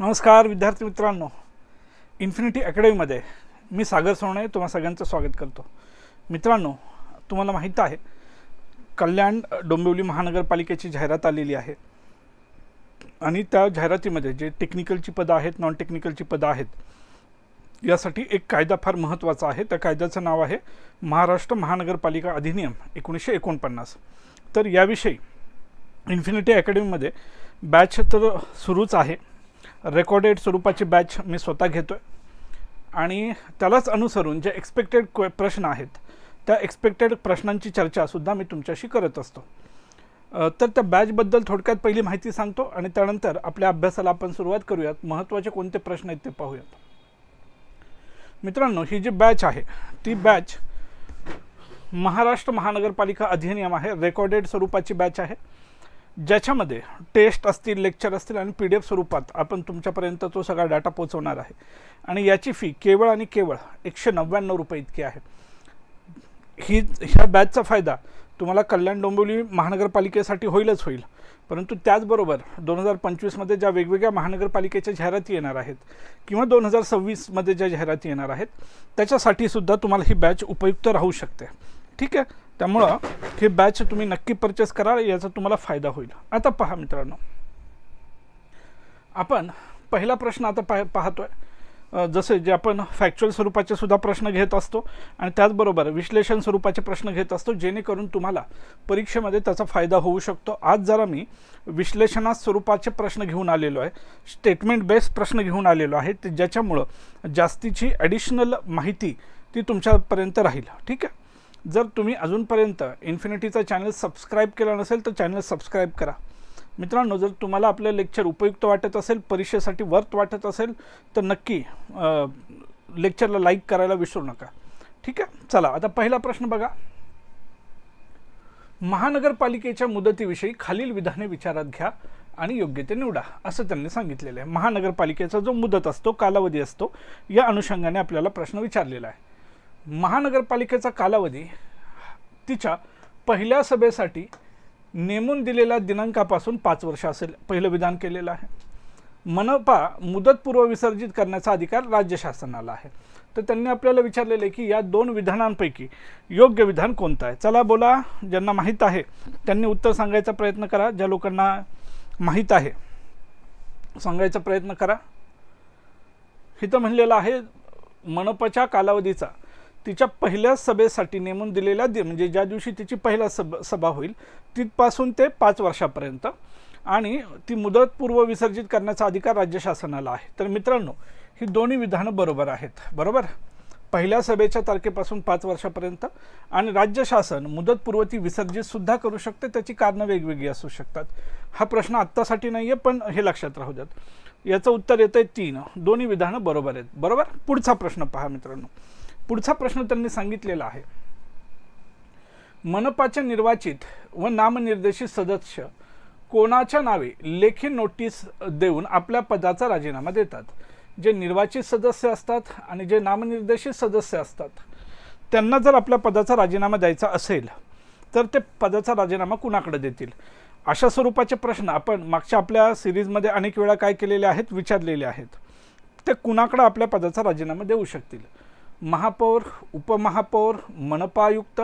नमस्कार विद्यार्थी मित्रांनो. इन्फिनिटी अकॅडमीमध्ये मी सागर सोने तुम्हा सगळ्यांचं स्वागत करतो. मित्रांनो तुम्हाला माहीत आहे कल्याण डोंबिवली महानगरपालिकेची जाहिरात आलेली आहे. आणि त्या जाहिरातीमध्ये जे टेक्निकलची पदं आहेत नॉन टेक्निकलची पदं आहेत यासाठी एक कायदा फार महत्त्वाचा आहे. त्या कायद्याचं नाव आहे महाराष्ट्र महानगरपालिका अधिनियम एकोणीसशे एकोणपन्नास. तर याविषयी इन्फिनिटी अकॅडमीमध्ये बॅच तर सुरूच आहे. रेकॉर्डेड स्वरूपाची बॅच मी स्वतः घेतो आहे आणि त्यालाच अनुसरून जे एक्सपेक्टेड क्वे प्रश्न आहेत त्या एक्सपेक्टेड प्रश्नांची चर्चासुद्धा मी तुमच्याशी करत असतो. तर त्या बॅचबद्दल थोडक्यात पहिली माहिती सांगतो आणि त्यानंतर आपल्या अभ्यासाला आपण सुरुवात करूयात. महत्त्वाचे कोणते प्रश्न आहेत ते पाहूयात. मित्रांनो ही जी बॅच आहे ती बॅच महाराष्ट्र महानगरपालिका अधिनियम आहे. रेकॉर्डेड स्वरूपाची बॅच आहे. ज्याच्यामध्ये टेस्ट असतील लेक्चर असतील आणि पी डी एफ स्वरूपात आपण तुमच्यापर्यंत तो सगळा डाटा पोहोचवणार आहे. आणि याची फी केवळ आणि केवळ एकशे नव्याण्णव रुपये इतकी आहे. ही ह्या बॅचचा फायदा तुम्हाला कल्याण डोंबिवली महानगरपालिकेसाठी होईलच होईल. परंतु त्याचबरोबर दोन हजार पंचवीसमध्ये ज्या वेगवेगळ्या महानगरपालिकेच्या जाहिराती येणार आहेत किंवा दोन हजार सव्वीसमध्ये ज्या जाहिराती येणार आहेत त्याच्यासाठी सुद्धा तुम्हाला ही बॅच उपयुक्त राहू शकते. ठीक आहे? त्यामुळं हे बॅच तुम्ही नक्की परचेस करा याचा तुम्हाला फायदा होईल. आता पहा मित्रांनो. आपण पहिला प्रश्न आता पाह पाहतोय. जसे जे आपण फॅक्च्युअल स्वरूपाचे सुद्धा प्रश्न घेत असतो आणि त्याचबरोबर विश्लेषण स्वरूपाचे प्रश्न घेत असतो जेणेकरून तुम्हाला परीक्षेमध्ये त्याचा फायदा होऊ शकतो. आज जरा मी विश्लेषणा स्वरूपाचे प्रश्न घेऊन आलेलो आहे. स्टेटमेंट बेस्ड प्रश्न घेऊन आलेलो आहे. ते ज्याच्यामुळं जास्तीची ॲडिशनल माहिती ती तुमच्यापर्यंत राहील. ठीक आहे? जर तुम्ही अजूनपर्यंत इन्फिनिटीचा चॅनल सबस्क्राईब केला नसेल तर चॅनल सबस्क्राईब करा. मित्रांनो जर तुम्हाला आपलं लेक्चर उपयुक्त वाटत असेल परीक्षेसाठी वर्थ वाटत असेल तर नक्की लेक्चरला लाईक करायला विसरू नका. ठीक आहे? चला आता पहिला प्रश्न बघा. महानगरपालिकेच्या मुदतीविषयी खालील विधाने विचारात घ्या आणि योग्य ते निवडा असं त्यांनी सांगितलेलं आहे. महानगरपालिकेचा जो मुदत असतो कालावधी असतो या अनुषंगाने आपल्याला प्रश्न विचारलेला आहे. महानगरपालिकेचा कालावधी तिच्या पहिल्या सभेसाठी नेमून दिलेल्या दिनांकापासून पाच वर्ष असेल पहिलं विधान केलेलं आहे. मनपा मुदतपूर्व विसर्जित करण्याचा अधिकार राज्य शासनाला आहे. तर त्यांनी आपल्याला विचारलेलं आहे की या दोन विधानांपैकी योग्य विधान कोणतं आहे? चला बोला ज्यांना माहीत आहे त्यांनी उत्तर सांगायचा प्रयत्न करा. ज्या लोकांना माहीत आहे सांगायचा प्रयत्न करा. इथं म्हणलेलं आहे मनपाच्या कालावधीचा तिच्या पहिल्या सभेसाठी नेमून दिलेल्या दि म्हणजे ज्या दिवशी तिची पहिला सभ सभा होईल तिथपासून ते पाच वर्षापर्यंत. आणि ती मुदतपूर्व विसर्जित करण्याचा अधिकार राज्य शासनाला आहे. तर मित्रांनो ही दोन्ही विधानं बरोबर आहेत. बरोबर? पहिल्या सभेच्या तारखेपासून पाच वर्षापर्यंत. आणि राज्य शासन मुदतपूर्व ती विसर्जितसुद्धा करू शकते त्याची कारणं वेगवेगळी असू शकतात. हा प्रश्न आत्तासाठी नाही आहे पण हे लक्षात राहू द्यात. याचं उत्तर येतं आहे तीन. दोन्ही विधानं बरोबर आहेत. बरोबर? पुढचा प्रश्न पहा मित्रांनो. पुढचा प्रश्न त्यांनी सांगितलेला आहे. मनपाचे निर्वाचित व नामनिर्देशित सदस्य कोणाच्या नावे लेखी नोटीस देऊन आपल्या पदाचा राजीनामा देतात? जे निर्वाचित सदस्य असतात आणि जे नामनिर्देशित सदस्य असतात त्यांना जर आपल्या पदाचा राजीनामा द्यायचा असेल तर ते पदाचा राजीनामा कुणाकडे देतील? अशा स्वरूपाचे प्रश्न आपण मागच्या आपल्या सिरीजमध्ये अनेक वेळा काय केलेले आहेत विचारलेले आहेत. ते कुणाकडे आपल्या पदाचा राजीनामा देऊ शकतील? महापौर उपमहापौर मनपायुक्त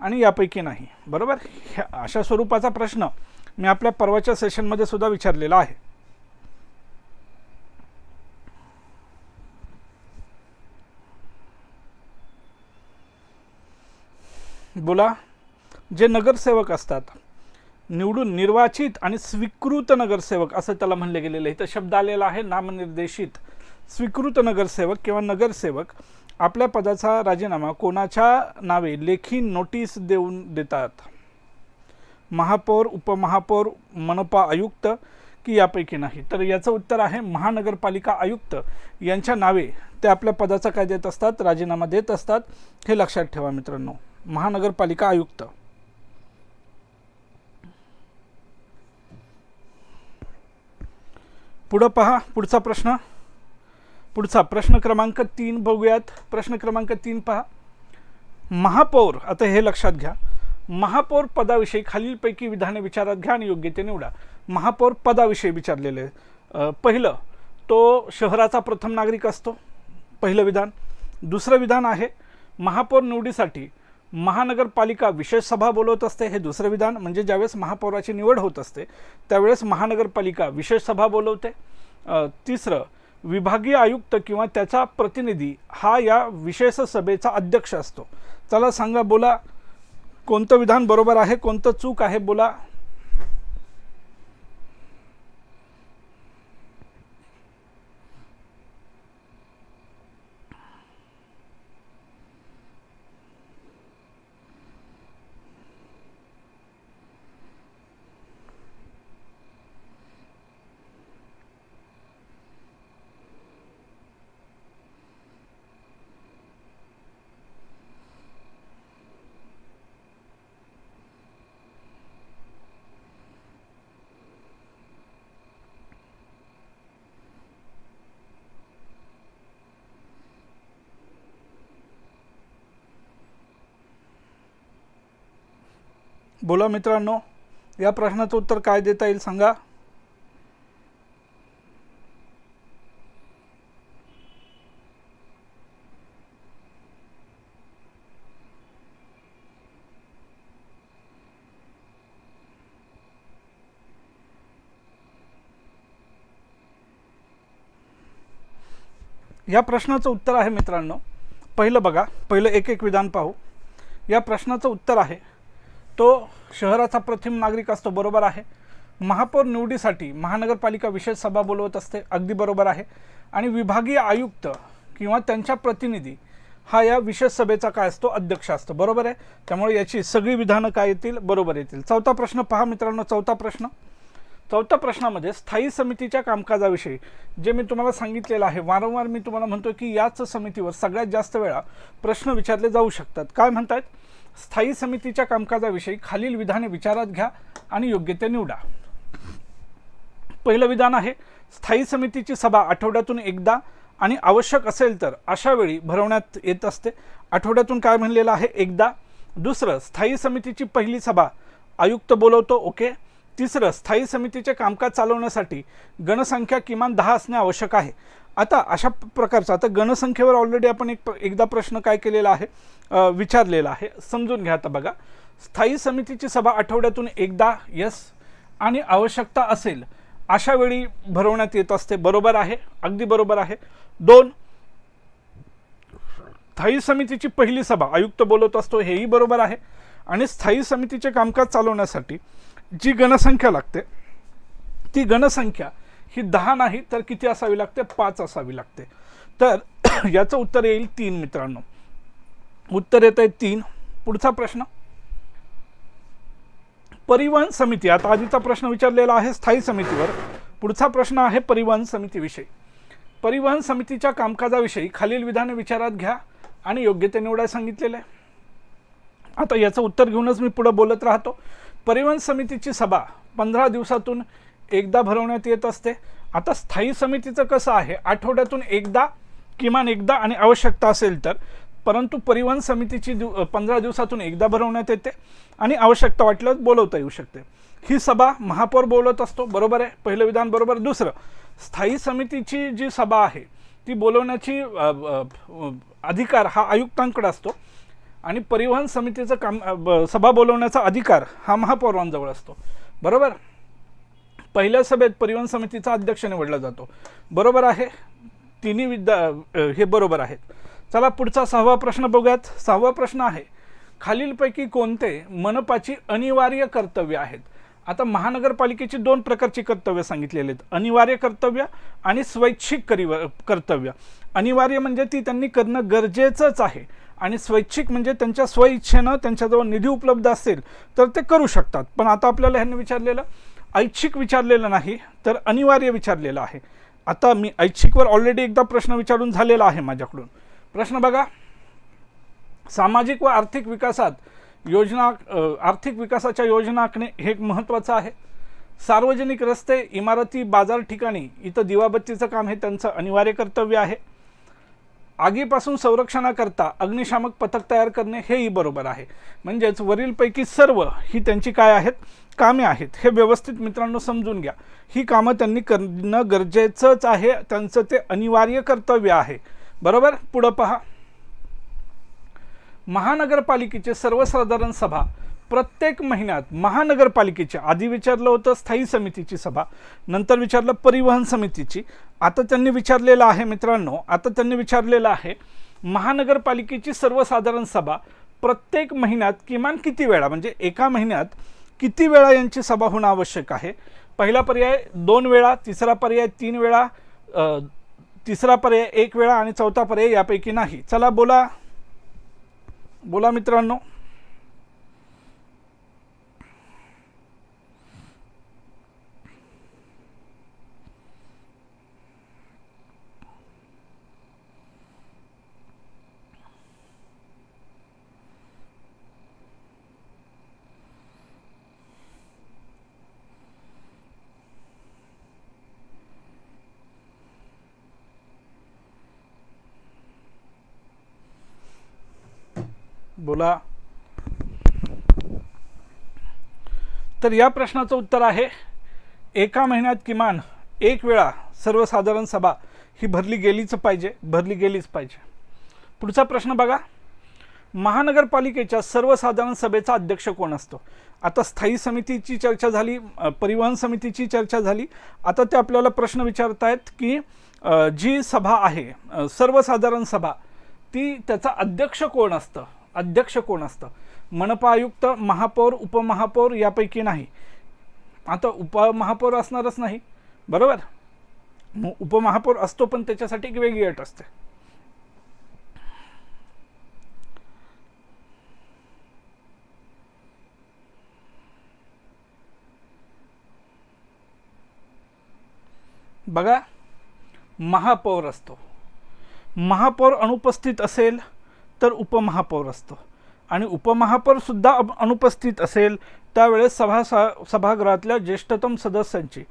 आणि यापैकी नाही. बरोबर? ह्या अशा स्वरूपाचा प्रश्न मी आपल्या परवाच्या सेशनमध्ये सुद्धा विचारलेला आहे. बोला जे नगरसेवक असतात निवडून निर्वाचित आणि स्वीकृत नगरसेवक असं त्याला म्हणले गेलेलं आहे. इथं शब्द आलेला आहे नामनिर्देशित स्वीकृत नगरसेवक किंवा नगरसेवक. आपल्या पदाचा राजीनामा कोणाच्या नावे लेखी नोटीस देऊन देतात? महापौर उपमहापौर मनपा आयुक्त की यापैकी नाही? तर याचं उत्तर आहे महानगरपालिका आयुक्त यांच्या नावे ते आपल्या पदाचा काय देत असतात राजीनामा देत असतात हे लक्षात ठेवा मित्रांनो. महानगरपालिका आयुक्त. पुढं पहा पुढचा प्रश्न. पुढचा प्रश्न क्रमांक तीन बघूयात. प्रश्न क्रमांक तीन पहा. महापौर आता हे लक्षात घ्या. महापौर पदाविषयी खालीलपैकी विधाने विचारात घ्या आणि योग्य ते निवडा. महापौर पदाविषयी विचारलेले पहिलं तो शहराचा प्रथम नागरिक असतो पहिलं विधान. दुसरं विधान आहे महापौर निवडीसाठी महानगरपालिका विशेष सभा बोलवत असते हे दुसरं विधान. म्हणजे ज्यावेळेस महापौराची निवड होत असते त्यावेळेस महानगरपालिका विशेष सभा बोलवते. तिसरं विभागीय आयुक्त किंवा त्याचा प्रतिनिधी हा या विशेष सभेचा अध्यक्ष असतो. चला सांगा बोला. कोणतं विधान बरोबर आहे कोणतं चूक आहे बोला. बोला मित्रांनो या प्रश्नाचं उत्तर काय देता येईल सांगा? या प्रश्नाचं उत्तर आहे मित्रांनो पहिलं बघा पहिलं एक एक विधान पाहू. या प्रश्नाचं उत्तर आहे तो शहराचा प्रथम नागरिक असतो बरोबर आहे. महापौर निवडीसाठी महानगरपालिका विशेष सभा बोलवत असते अगदी बरोबर आहे. आणि विभागीय आयुक्त किंवा त्यांच्या प्रतिनिधी हा या विशेष सभेचा काय असतो अध्यक्ष असतो बरोबर आहे. त्यामुळे याची सगळी विधानं काय येतील बरोबर येतील. चौथा प्रश्न पहा मित्रांनो चौथा प्रश्न. चौथ्या प्रश्नामध्ये स्थायी समितीच्या कामकाजाविषयी जे मी तुम्हाला सांगितलेलं आहे वारंवार मी तुम्हाला म्हणतो की याच समितीवर सगळ्यात जास्त वेळा प्रश्न विचारले जाऊ शकतात. काय म्हणतात स्थायी समितीच्या कामकाजाविषयी खालील विधाने विचारात घ्या आणि योग्य ते निवडा. पहिलं विधान आहे स्थायी समितीची सभा आठवड्यातून एकदा आणि आवश्यक असेल तर अशा वेळी भरवण्यात येत असते. आठवड्यातून काय म्हणलेलं आहे? एकदा. दुसरं स्थायी समितीची पहिली सभा. आयुक्त बोलवतो ओके. तिसरं स्थायी समितीचे कामकाज चालवण्यासाठी गणसंख्या किमान दहा असणे आवश्यक आहे. आता अशा प्रकारचं आता गणसंख्येवर ऑलरेडी आपण एक एकदा प्रश्न काय केलेला आहे विचारलेला आहे. समजून घ्या आता बघा. स्थायी समितीची सभा आठवड्यातून एकदा यस आणि आवश्यकता असेल अशा वेळी भरवण्यात येत असते. बरोबर आहे अगदी बरोबर आहे. दोन स्थायी समितीची पहिली सभा आयुक्त बोलत असतो हेही बरोबर आहे. आणि स्थायी समितीचे कामकाज चालवण्यासाठी जी गणसंख्या लागते ती गणसंख्या ही दहा नाही तर किती असावी लागते? पाच असावी लागते. तर याचं उत्तर येईल तीन मित्रांनो. उत्तर येत आहे तीन. पुढचा प्रश्न. परिवहन समिती आता आधीचा प्रश्न विचारलेला आहे स्थायी समितीवर. पुढचा प्रश्न आहे परिवहन समितीविषयी. परिवहन समितीच्या कामकाजाविषयी खालील विधाने विचारात घ्या आणि योग्य ते निवडायला सांगितलेले आता याचं उत्तर घेऊनच मी पुढं बोलत राहतो. परिवहन समितीची सभा पंधरा दिवसातून एकदा भरवण्यात येत असते. आता स्थायी समितीचं कसं आहे? आठवड्यातून एकदा किमान एकदा आणि आवश्यकता असेल तर. परंतु परिवहन समितीची दिव पंधरा दिवसातून एकदा भरवण्यात येते आणि आवश्यकता वाटल्यास बोलवता येऊ शकते. ही सभा महापौर बोलवत असतो बरोबर आहे? पहिलं विधान बरोबर. दुसरं स्थायी समितीची जी सभा आहे ती बोलवण्याची अधिकार हा आयुक्तांकडे असतो आणि परिवहन समितीचं काम ब- सभा बोलवण्याचा अधिकार हा महापौरांजवळ असतो. बरोबर? पहिल्या सभेत परिवहन समितीचा अध्यक्ष निवडला जातो. बरोबर आहे. तिन्ही विद्या हे बरोबर आहेत. चला पुढचा सहावा प्रश्न बघूयात. सहावा प्रश्न आहे. खालीलपैकी कोणते मनपाची अनिवार्य कर्तव्य आहेत? आता महानगरपालिकेची दोन प्रकारची कर्तव्य सांगितलेली आहेत. अनिवार्य कर्तव्य आणि स्वैच्छिक करिव कर्तव्य. अनिवार्य म्हणजे ती त्यांनी करणं गरजेचंच आहे. आणि स्वैच्छिक म्हणजे त्यांच्या स्वइच्छेनं त्यांच्याजवळ निधी उपलब्ध असेल तर ते करू शकतात. पण आता आपल्याला ह्यांनी विचारलेलं ऐच्छिक विचारलेलं नाही तर अनिवार्य विचारलेलं आहे. आता मी ऐच्छिकवर ऑलरेडी एकदा प्रश्न विचारून झालेला आहे माझ्याकडून. प्रश्न बघा. सामाजिक व आर्थिक विकासात योजना आर्थिक विकासाच्या योजना आखणे हे एक महत्त्वाचं आहे. सार्वजनिक रस्ते इमारती बाजार ठिकाणी इथं दिवाबत्तीचं काम हे त्यांचं अनिवार्य कर्तव्य आहे. आगीपासून संरक्षणाकरता अग्निशामक पथक तयार करणे हेही बरोबर आहे. म्हणजेच वरीलपैकी सर्व ही त्यांची काय आहेत? कामे आहेत. हे व्यवस्थित मित्रांनो समजून घ्या. ही कामं त्यांनी करणं गरजेचंच आहे. त्यांचं ते अनिवार्य कर्तव्य आहे. बरोबर? पुढं पहा. महानगरपालिकेचे सर्वसाधारण सभा प्रत्येक महिन्यात महानगरपालिकेच्या आधी विचारलं होतं स्थायी समितीची सभा. नंतर विचारलं परिवहन समितीची. आता त्यांनी विचारलेलं आहे मित्रांनो आता त्यांनी विचारलेलं आहे महानगरपालिकेची सर्वसाधारण सभा प्रत्येक महिन्यात किमान किती वेळा म्हणजे एका महिन्यात किती वेळा यांची सभा होणं आवश्यक आहे? पहिला पर्याय दोन वेळा तिसरा पर्याय तीन वेळा तिसरा पर्याय एक वेळा आणि चौथा पर्याय यापैकी नाही. चला बोला. बोला मित्रांनो. बोला. तर या प्रश्नाचं उत्तर आहे एका महिन्यात किमान एक वेळा सर्वसाधारण सभा ही भरली गेलीच पाहिजे भरली गेलीच पाहिजे. पुढचा प्रश्न बघा. महानगरपालिकेच्या सर्वसाधारण सभेचा अध्यक्ष कोण असतो? आता स्थायी समितीची चर्चा झाली परिवहन समितीची चर्चा झाली. आता ते आपल्याला प्रश्न विचारतायत की जी सभा आहे सर्वसाधारण सभा ती त्याचा अध्यक्ष कोण असतं? अध्यक्ष कोण असतं? मनपा आयुक्त महापौर उपमहापौर यापैकी नाही. आता उपमहापौर असणारच नाही. बरोबर? मग उपमहापौर असतो पण त्याच्यासाठी एक वेगळी अट असते. बघा महापौर असतो. महापौर अनुपस्थित असेल तर उपमहापौर असतो. आणि उपमहापौरसुद्धा अनुपस्थित असेल त्यावेळेस सभा सभागृहातल्या ज्येष्ठतम सदस्यांची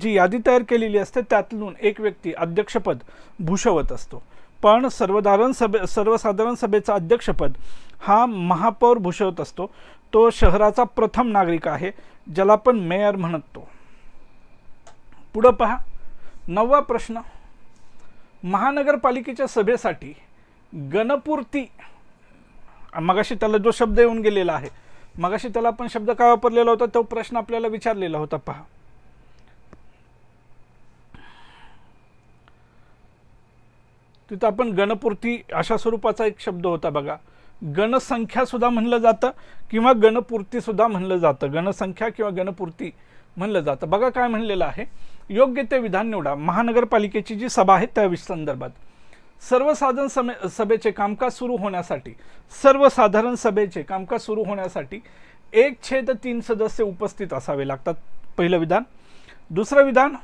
जी यादी तयार केलेली असते त्यातून एक व्यक्ती अध्यक्षपद भूषवत असतो. पण सर्वधारण सभे सर्वसाधारण सभेचा अध्यक्षपद हा महापौर भूषवत असतो. तो शहराचा प्रथम नागरिक आहे ज्याला आपण मेयर म्हणतो पुढं पहा. नववा प्रश्न. महानगरपालिकेच्या सभेसाठी गणपूर्ती. मगाशी त्याला जो शब्द येऊन गेलेला आहे मगाशी त्याला आपण शब्द काय वापरलेला होता? तो प्रश्न आपल्याला विचारलेला होता पहा. तिथं आपण गणपूर्ती अशा स्वरूपाचा एक शब्द होता बघा. गणसंख्या सुद्धा म्हणलं जातं किंवा गणपूर्ती सुद्धा म्हणलं जातं. गणसंख्या किंवा गणपूर्ती म्हणलं जातं. बघा काय म्हणलेलं आहे. योग्य ते विधान निवडा. महानगरपालिकेची जी सभा आहे त्या संदर्भात. सर्वसाधारण समे सभेचे कामकाज सुरू होण्यासाठी सर्वसाधारण सभेचे कामकाज सुरू होण्यासाठी एक छेद तीन सदस्य उपस्थित असावे लागतात. पहिलं विधान. दुसरं विधान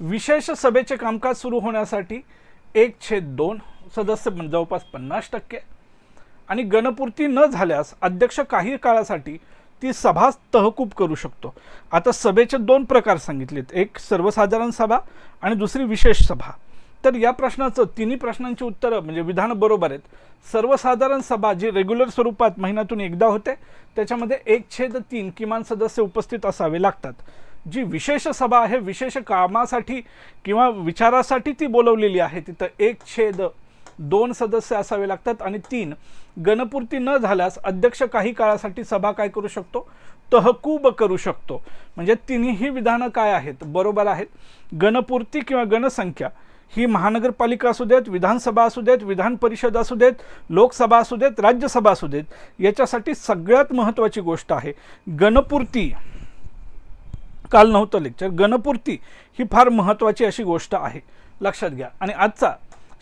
विशेष सभेचे कामकाज सुरू होण्यासाठी एक छेद दोन सदस्य जवळपास पन्नास टक्के. आणि गणपूर्ती न झाल्यास अध्यक्ष काही काळासाठी ती सभा तहकूब करू शकतो. आता सभेचे दोन प्रकार सांगितलेत. एक सर्वसाधारण सभा आणि दुसरी विशेष सभा. तर या प्रश्नाचं तिन्ही प्रश्नांची उत्तरं म्हणजे विधानं बरोबर आहेत. सर्वसाधारण सभा जी रेग्युलर स्वरूपात महिन्यातून एकदा होते त्याच्यामध्ये एक छेद तीन किमान सदस्य उपस्थित असावे लागतात. जी विशेष सभा आहे विशेष कामासाठी किंवा विचारासाठी ती बोलवलेली आहे तिथं एक छेद दोन सदस्य असावे लागतात आणि तीन गणपूर्ती न झाल्यास अध्यक्ष काही काळासाठी सभा काय करू शकतो? तहकूब करू शकतो. म्हणजे तिन्ही विधानं काय आहेत? बरोबर आहेत. गणपूर्ती किंवा गणसंख्या. ही महानगरपालिका असू देत विधानसभा असू देत विधान परिषद असू देत लोकसभा असू देत राज्यसभा असू देत याच्यासाठी सगळ्यात महत्त्वाची गोष्ट आहे. गणपूर्ती. काल नव्हतं लेक्चर. गणपूर्ती ही फार महत्त्वाची अशी गोष्ट आहे. लक्षात घ्या. आणि आजचा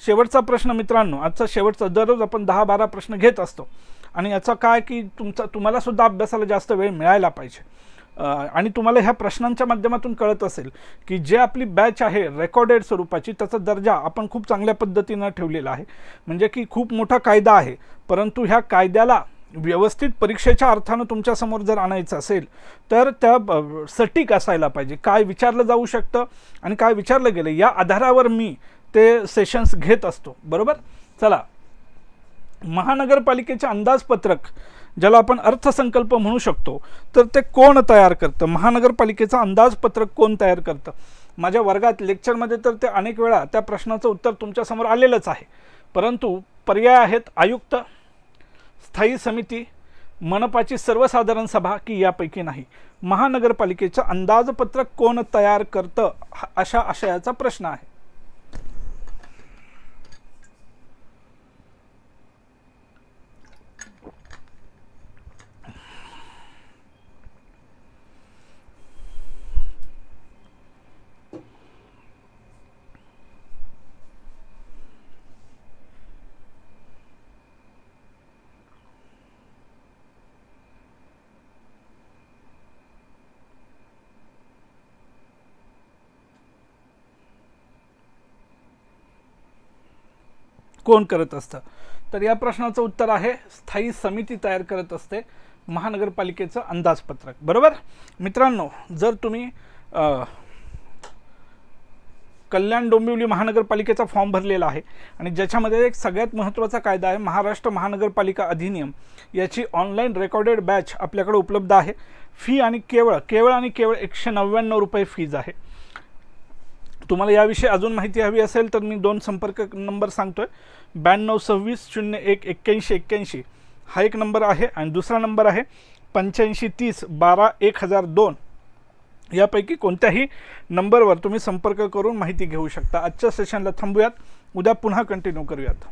शेवटचा प्रश्न मित्रांनो आजचा शेवटचा दररोज आपण दहा बारा प्रश्न घेत असतो. आणि याचा काय की तुमचा तुम्हाला सुद्धा अभ्यासाला जास्त वेळ मिळायला पाहिजे. आणि तुम्हाला ह्या प्रश्नांच्या माध्यमातून कळत असेल की जे आपली बॅच आहे रेकॉर्डेड स्वरूपाची त्याचा दर्जा आपण खूप चांगल्या पद्धतीनं ठेवलेला आहे. म्हणजे की खूप मोठा कायदा आहे परंतु ह्या कायद्याला व्यवस्थित परीक्षेच्या अर्थानं तुमच्यासमोर जर आणायचं असेल तर त्या सटीक असायला पाहिजे. काय विचारलं जाऊ शकतं आणि काय विचारलं गेलं या आधारावर मी ते सेशन्स घेत असतो. बरोबर? चला. महानगरपालिकेचे अंदाजपत्रक ज्याला आपण अर्थसंकल्प म्हणू शकतो तर ते कोण तयार करतं? महानगरपालिकेचं अंदाजपत्रक कोण तयार करतं? माझ्या वर्गात लेक्चरमध्ये तर ते अनेक वेळा त्या प्रश्नाचं उत्तर तुमच्यासमोर आलेलंच आहे. परंतु पर्याय आहेत आयुक्त स्थायी समिती मनपाची सर्वसाधारण सभा की यापैकी नाही. महानगरपालिकेचं अंदाजपत्रक कोण तयार करतं हा- अशा आशयाचा प्रश्न आहे. कोण करत असतं? तर या प्रश्नाचं उत्तर आहे स्थायी समिती तयार करत असते महानगरपालिकेचं अंदाजपत्रक. बरोबर? मित्रांनो जर तुम्ही कल्याण डोंबिवली महानगरपालिकेचा फॉर्म भरलेला आहे आणि ज्याच्यामध्ये एक सगळ्यात महत्त्वाचा कायदा आहे महाराष्ट्र महानगरपालिका अधिनियम याची ऑनलाईन रेकॉर्डेड बॅच आपल्याकडे उपलब्ध आहे. फी आणि केवळ केवळ आणि केवळ एकशे नव्याण्णव रुपये फीज आहे. तुम्हाला याविषयी अजून माहिती हवी असेल तर मी दोन संपर्क नंबर सांगतोय. ब्याण्णव सव्वीस शून्य एक एक्क्याऐंशी एक्क्याऐंशी. हा एक नंबर आहे आणि दुसरा नंबर आहे पंच्याऐंशी तीस बारा एक हजार दोन. यापैकी कोणत्याही नंबरवर तुम्ही संपर्क करून माहिती घेऊ शकता. आजच्या सेशनला थांबूयात. उद्या पुन्हा कंटिन्यू करूयात.